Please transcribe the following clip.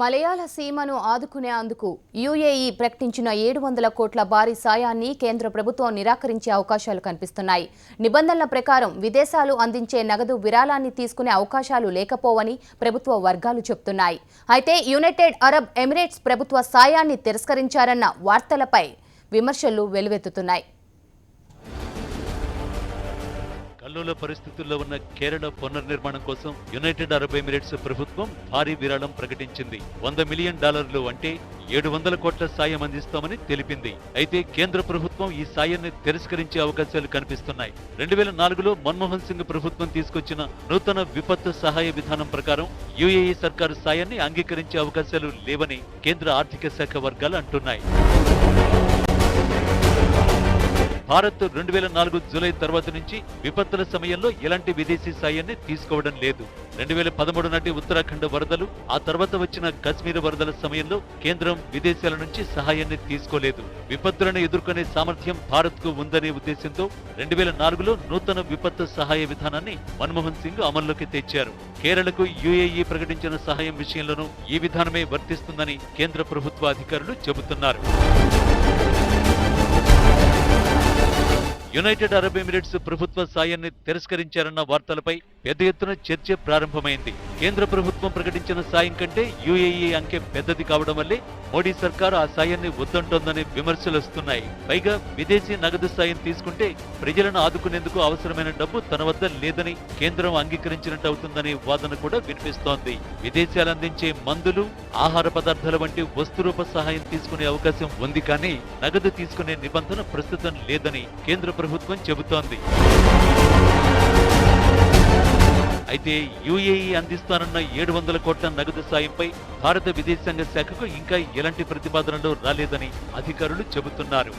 మలయాళ సీమను ఆదుకునేందుకు యుఏఈ ప్రకటించిన ఏడు వందల కోట్ల భారీ సాయాన్ని కేంద్ర ప్రభుత్వం నిరాకరించే అవకాశాలు కనిపిస్తున్నాయి. నిబంధనల ప్రకారం విదేశాలు అందించే నగదు విరాళాన్ని తీసుకునే అవకాశాలు లేకపోవని ప్రభుత్వ వర్గాలు చెబుతున్నాయి. అయితే యునైటెడ్ అరబ్ ఎమిరేట్స్ ప్రభుత్వ సాయాన్ని తిరస్కరించారన్న వార్తలపై విమర్శలు వెలువెత్తుతున్నాయి. కల్లోల పరిస్థితుల్లో ఉన్న కేరళ పునర్నిర్మాణం కోసం యునైటెడ్ అరబ్ ఎమిరేట్స్ ప్రభుత్వం భారీ విరాళం ప్రకటించింది. వంద మిలియన్ డాలర్లు అంటే ఏడు వందల కోట్ల సాయం అందిస్తామని తెలిపింది. అయితే కేంద్ర ప్రభుత్వం ఈ సాయాన్ని తిరస్కరించే అవకాశాలు కనిపిస్తున్నాయి. రెండు వేల నాలుగులో మన్మోహన్ సింగ్ ప్రభుత్వం తీసుకొచ్చిన నూతన విపత్తు సహాయ విధానం ప్రకారం యుఏఈ సర్కారు సాయాన్ని అంగీకరించే అవకాశాలు లేవని కేంద్ర ఆర్థిక శాఖ వర్గాలు అంటున్నాయి. భారత్ రెండు వేల నాలుగు జూలై తర్వాత నుంచి విపత్తుల సమయంలో ఎలాంటి విదేశీ సాయాన్ని తీసుకోవడం లేదు. రెండు వేల పదమూడు నాటి ఉత్తరాఖండ్ వరదలు ఆ తర్వాత వచ్చిన కశ్మీర్ వరదల సమయంలో కేంద్రం విదేశాల నుంచి సహాయాన్ని తీసుకోలేదు. విపత్తులను ఎదుర్కొనే సామర్థ్యం భారత్కు ఉందనే ఉద్దేశంతో రెండు వేల నాలుగులో నూతన విపత్తు సహాయ విధానాన్ని మన్మోహన్ సింగ్ అమల్లోకి తెచ్చారు. కేరళకు యుఏఈ ప్రకటించిన సహాయం విషయంలోనూ ఈ విధానమే వర్తిస్తుందని కేంద్ర ప్రభుత్వ అధికారులు చెబుతున్నారు. యునైటెడ్ అరబ్ ఎమిరేట్స్ ప్రభుత్వ సాయాన్ని తిరస్కరించారన్న వార్తలపై పెద్ద ఎత్తున చర్చ ప్రారంభమైంది. కేంద్ర ప్రభుత్వం ప్రకటించిన సాయం కంటే యుఏఈ అంకె పెద్దది కావడం వల్లే మోడీ సర్కారు ఆ సాయాన్ని వద్దంటోందనే విమర్శలు వస్తున్నాయి. పైగా విదేశీ నగదు సాయం తీసుకుంటే ప్రజలను ఆదుకునేందుకు అవసరమైన డబ్బు తన వద్ద లేదని కేంద్రం అంగీకరించినట్టు అవుతుందనే వాదన కూడా వినిపిస్తోంది. విదేశాలు అందించే మందులు ఆహార పదార్థాల వంటి వస్తురూప సహాయం తీసుకునే అవకాశం ఉంది కానీ నగదు తీసుకునే నిబంధన ప్రస్తుతం లేదని కేంద్ర ప్రభుత్వం చెబుతోంది. అయితే యుఏఈ అందిస్తానన్న ఏడు వందల కోట్ల నగదు సాయంపై భారత విదేశాంగ శాఖకు ఇంకా ఎలాంటి ప్రతిపాదనలు రాలేదని అధికారులు చెబుతున్నారు.